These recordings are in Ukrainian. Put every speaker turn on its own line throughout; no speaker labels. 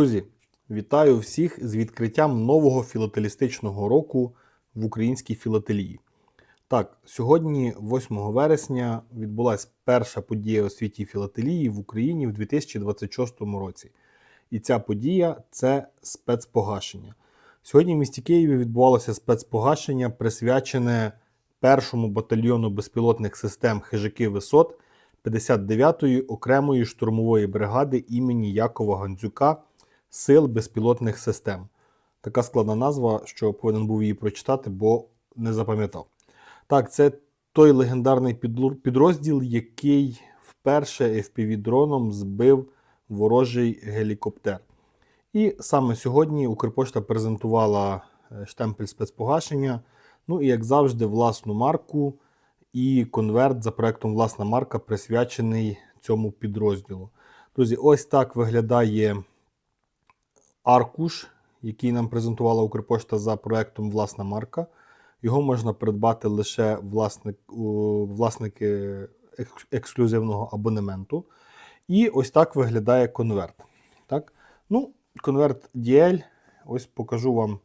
Друзі, вітаю всіх з відкриттям нового філателістичного року в українській філателії. Так, сьогодні, 8 вересня, відбулася перша подія у світі філателії в Україні в 2026 році. І ця подія це спецпогашення. Сьогодні в місті Києві відбувалося спецпогашення, присвячене першому батальйону безпілотних систем хижаки висот 59-ї окремої штурмової бригади імені Якова Гандзюка Сил безпілотних систем. Така складна назва, що повинен був її прочитати, бо не запам'ятав. Так, це той легендарний підрозділ, який вперше FPV-дроном збив ворожий гелікоптер. І саме сьогодні Укрпошта презентувала е, штемпель спецпогашення. Ну і як завжди, власну марку і конверт за проектом Власна марка присвячений цьому підрозділу. Друзі, ось так виглядає аркуш, який нам презентувала Укрпошта за проектом Власна марка. Його можна придбати лише власник, власники ексклюзивного абонементу. І ось так виглядає конверт. Так? Ну, конверт DL. Ось покажу вам,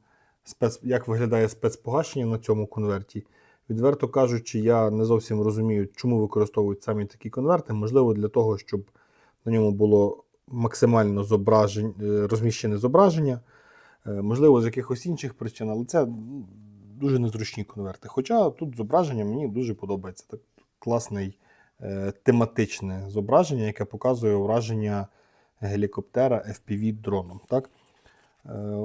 спец... як виглядає спецпогашення на цьому конверті. Відверто кажучи, я не зовсім розумію, чому використовують саме такі конверти. Можливо, для того, щоб на ньому було максимально зображень... е, розміщене зображення. Е, Можливо, з якихось інших причин, але це дуже незручні конверти. Хоча тут зображення мені дуже подобається. Так класний е, тематичне зображення, яке показує враження гелікоптера FPV дроном. Так?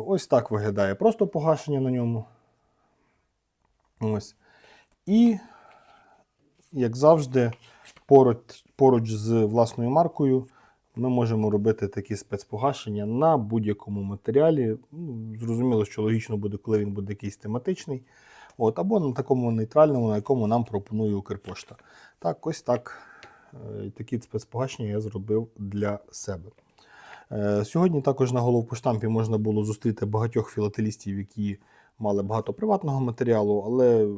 Ось так виглядає просто погашення на ньому. Ось. І, як завжди, поруч, поруч з власною маркою ми можемо робити такі спецпогашення на будь-якому матеріалі. Ну, зрозуміло, що логічно буде, коли він буде якийсь тематичний. От, або на такому нейтральному, на якому нам пропонує Укрпошта. Так, ось так. е, Такі спецпогашення я зробив для себе. Е, Сьогодні також на головпоштампі можна було зустріти багатьох філателістів, які мали багато приватного матеріалу, але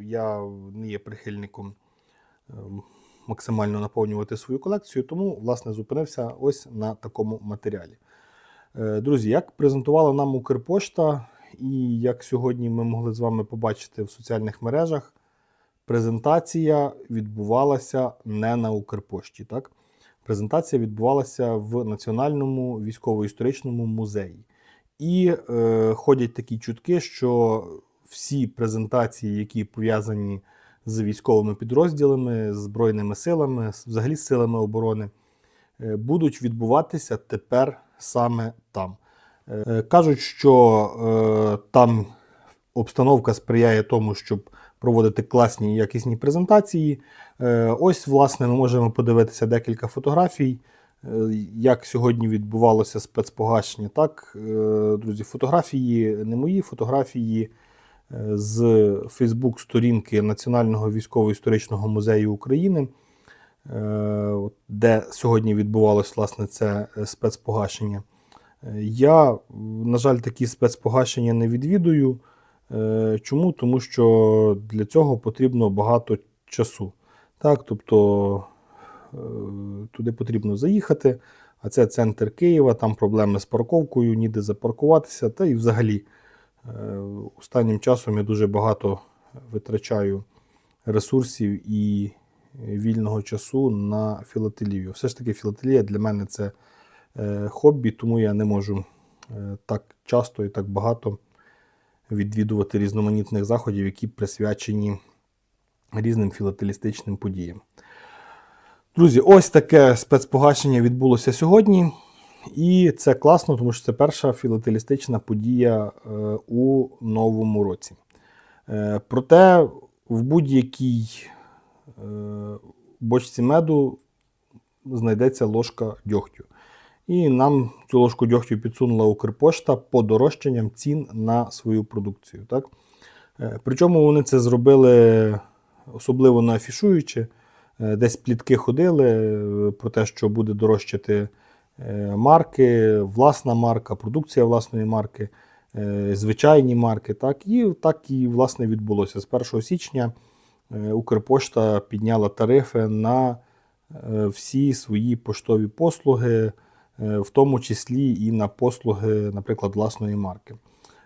я не є прихильником е, максимально наповнювати свою колекцію, тому власне зупинився ось на такому матеріалі. Е, Друзі, як презентувала нам Укрпошта, і як сьогодні ми могли з вами побачити в соціальних мережах, презентація відбувалася не на Укрпошті. Так? Презентація відбувалася в Національному військово-історичному музеї. І е, ходять такі чутки, що всі презентації, які пов'язані з військовими підрозділами, збройними силами, взагалі з силами оборони, е, будуть відбуватися тепер саме там. Е, Кажуть, що е, там обстановка сприяє тому, щоб проводити класні і якісні презентації. Е, Ось, власне, ми можемо подивитися декілька фотографій, е, як сьогодні відбувалося спецпогашення. Так, е, друзі, фотографії не мої, фотографії е, з Фейсбук-сторінки Національного військово-історичного музею України, е, де сьогодні відбувалося власне це е, спецпогашення. Я, на жаль, такі спецпогашення не відвідую. Е, Чому? Тому що для цього потрібно багато часу. Так, тобто туди потрібно заїхати, а це центр Києва, там проблеми з парковкою, ніде запаркуватися. Та і взагалі останнім часом я дуже багато витрачаю ресурсів і вільного часу на філателію. Все ж таки, філателія для мене це е, хобі, тому я не можу е, так часто і так багато відвідувати різноманітних заходів, які присвячені різним філателістичним подіям. Друзі, ось таке спецпогашення відбулося сьогодні. І це класно, тому що це перша філателістична подія е, у новому році. Е, проте в будь-якій е, бочці меду знайдеться ложка дьогтю. І нам цю ложку дьогтю підсунула Укрпошта подорожчанням цін на свою продукцію. Так? Причому вони це зробили особливо не афішуючи. Десь плітки ходили про те, що буде дорожчати марки, власна марка, продукція власної марки, е, звичайні марки. Так? І так і власне відбулося. З 1 січня е, Укрпошта підняла тарифи на е, всі свої поштові послуги, е, в тому числі і на послуги, наприклад, власної марки.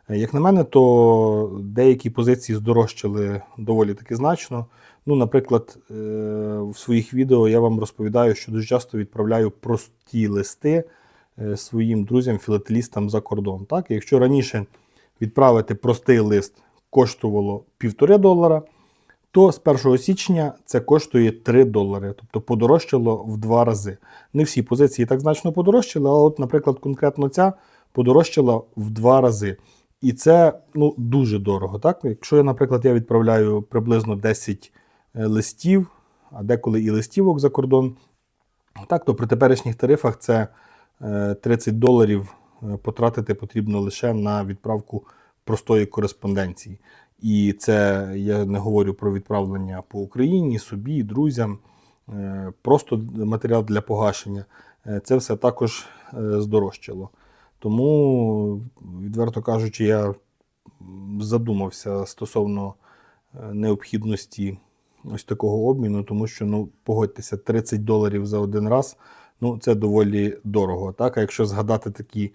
Е, Як на мене, то деякі позиції здорожчали доволі таки значно. Ну, наприклад, е, в своїх відео я вам розповідаю, що дуже часто відправляю прості листи е, своїм друзям, філателістам за кордон. Так? Якщо раніше відправити простий лист коштувало 1,5 долара, то з 1 січня це коштує 3 долари, тобто подорожчало в два рази. Не всі позиції так значно подорожчали, але, от, наприклад, конкретно ця подорожчала в два рази. І це ну, дуже дорого. Так? Якщо я, наприклад, я відправляю приблизно 10 е, листів, а деколи і листівок за кордон, так, то при теперішніх тарифах це е, 30 доларів е, потратити потрібно лише на відправку простої кореспонденції. І це я не говорю про відправлення по Україні, собі, друзям, е, просто матеріал для погашення. Е, Це все також е, здорожчало. Тому, відверто кажучи, я задумався стосовно е, необхідності ось такого обміну, тому що, ну, погодьтеся, 30 доларів за один раз, ну, це доволі дорого. Так? А якщо згадати такі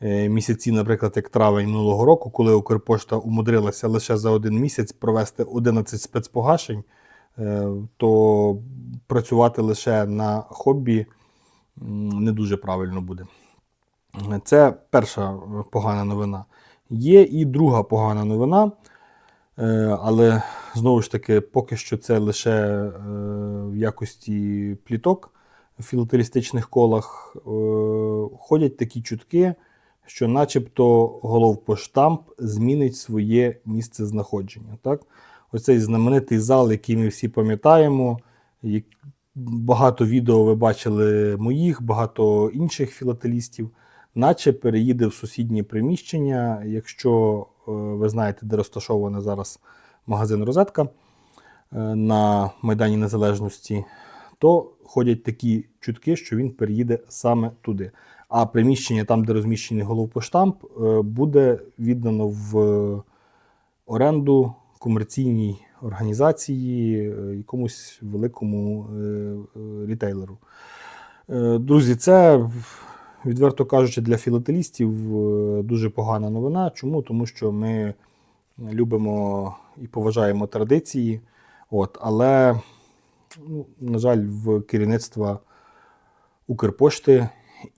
е, місяці, наприклад, як травень минулого року, коли Укрпошта умудрилася лише за один місяць провести 11 спецпогашень, е, то працювати лише на хобі не дуже правильно буде. Це перша е, погана новина. Є і друга погана новина, е, але знову ж таки, поки що це лише е, в якості пліток в філателістичних колах. Ходять такі чутки, що начебто головпоштамп змінить своє місце знаходження. Так? Оцей знаменитий зал, який ми всі пам'ятаємо. Багато відео ви бачили моїх, багато інших філателістів наче переїде в сусіднє приміщення. Якщо е, ви знаєте, де розташований зараз магазин Розетка е, на Майдані Незалежності, то ходять такі чутки, що він переїде саме туди. А приміщення, там, де розміщений головпоштамп, е, буде віддано в оренду комерційній організації, якомусь великому рітейлеру. Друзі, це відверто кажучи, для філателістів е, дуже погана новина. Чому? Тому що ми любимо і поважаємо традиції, от, але, ну, на жаль, в керівництва Укрпошти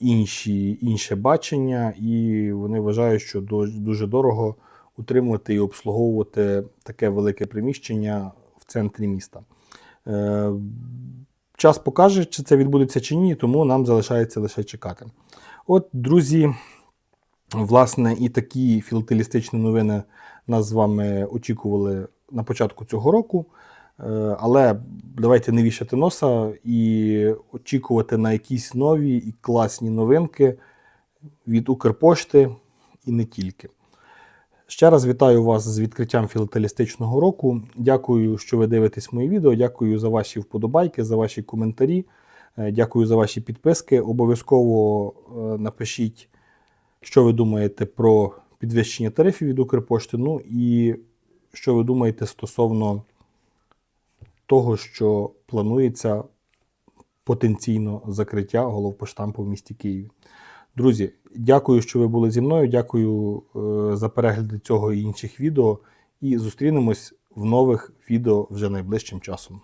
інші, інше бачення, і вони вважають, що дуже дорого утримувати і обслуговувати таке велике приміщення в центрі міста. Час покаже, чи це відбудеться чи ні, тому нам залишається лише чекати. От, друзі, власне, і такі філателістичні новини нас з вами очікували на початку цього року. Е, Але давайте не вішати носа і очікувати на якісь нові і класні новинки від Укрпошти і не тільки. Ще раз вітаю вас з відкриттям філателістичного року. Дякую, що ви дивитесь мої відео. Дякую за ваші вподобайки, за ваші коментарі. Е, Дякую за ваші підписки. Обов'язково е, напишіть, що ви думаєте про підвищення тарифів від Укрпошти. Ну і що ви думаєте стосовно того, що планується потенційно закриття головпоштампу в місті Києві. Друзі, дякую, що ви були зі мною. Дякую е, за перегляди цього і інших відео. І зустрінемось в нових відео вже найближчим часом.